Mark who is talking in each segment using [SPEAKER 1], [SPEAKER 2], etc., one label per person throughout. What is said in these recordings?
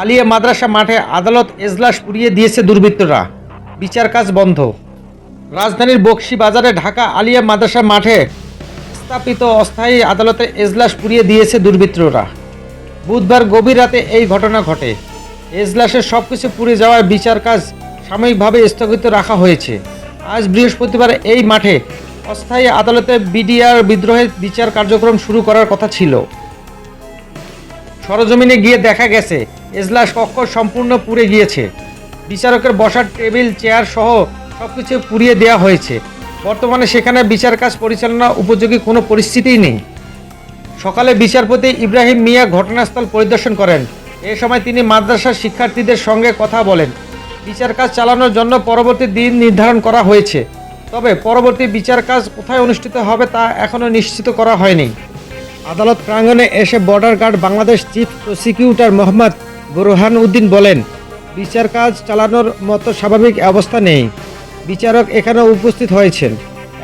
[SPEAKER 1] আলিয়া মাদ্রাসা মাঠে আদালত এজলাস পুড়িয়ে দিয়েছে দুর্বৃত্তরা। বিচার কাজ বন্ধ। রাজধানীর বক্সি বাজারে ঢাকা আলিয়া মাদ্রাসা মাঠে স্থাপিত অস্থায়ী আদালতে এজলাস পুড়িয়ে দিয়েছে দুর্বৃত্তরা। বুধবার গভীর রাতে এই ঘটনা ঘটে। এজলাসের সব কিছু পুড়ে যাওয়ায় বিচার কাজ সাময়িকভাবে স্থগিত রাখা হয়েছে। আজ বৃহস্পতিবার এই মাঠে অস্থায়ী আদালতে বিডিআর বিদ্রোহের বিচার কার্যক্রম শুরু করার কথা ছিল। সরজমিনে গিয়ে দেখা গেছে, এজলাস কক্ষ সম্পূর্ণ পুড়ে গিয়েছে। বিচারকের বসার টেবিল, চেয়ার সহ সব কিছু পুড়িয়ে দেওয়া হয়েছে। বর্তমানে সেখানে বিচার কাজ পরিচালনা উপযোগী কোনো পরিস্থিতিই নেই। সকালে বিচারপতি ইব্রাহিম মিয়া ঘটনাস্থল পরিদর্শন করেন। এ সময় তিনি মাদ্রাসার শিক্ষার্থীদের সঙ্গে কথা বলেন। বিচার কাজ চালানোর জন্য পরবর্তী দিন নির্ধারণ করা হয়েছে। তবে পরবর্তী বিচার কাজ কোথায় অনুষ্ঠিত হবে তা এখনও নিশ্চিত করা হয়নি। আদালত প্রাঙ্গণে এসে border guard Bangladesh chief prosecutor Mohammad Burhan Uddin বলেন, বিচার কাজ চালানোর মতো স্বাভাবিক অবস্থা নেই। বিচারক এখানে উপস্থিত হয়েছেন।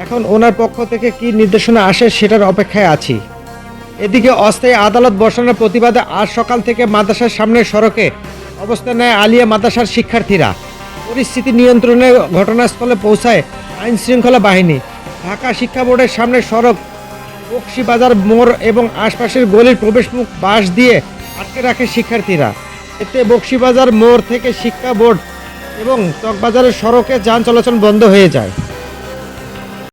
[SPEAKER 1] এখন ওনার পক্ষ থেকে কি নির্দেশনা আসে সেটার অপেক্ষায় আছি। এদিকে অস্থায়ী আদালত বসানোর প্রতিবাদে আজ সকাল থেকে মাদ্রাসার সামনে সড়কে অবস্থান নেয় আলিয়া মাদ্রাসার শিক্ষার্থীরা। পরিস্থিতি নিয়ন্ত্রণে ঘটনাস্থলে পৌঁছায় আইন শৃঙ্খলা বাহিনী। ঢাকা শিক্ষা বোর্ডের সামনে সড়ক বক্সিবাজার মোড় এবং আশপাশের গলির প্রবেশমুখ বাঁশ দিয়ে আটকে রাখে শিক্ষার্থীরা। এতে বক্সিবাজার মোড় থেকে শিক্ষা বোর্ড এবং চকবাজারের সড়কে যান চলাচল বন্ধ হয়ে যায়।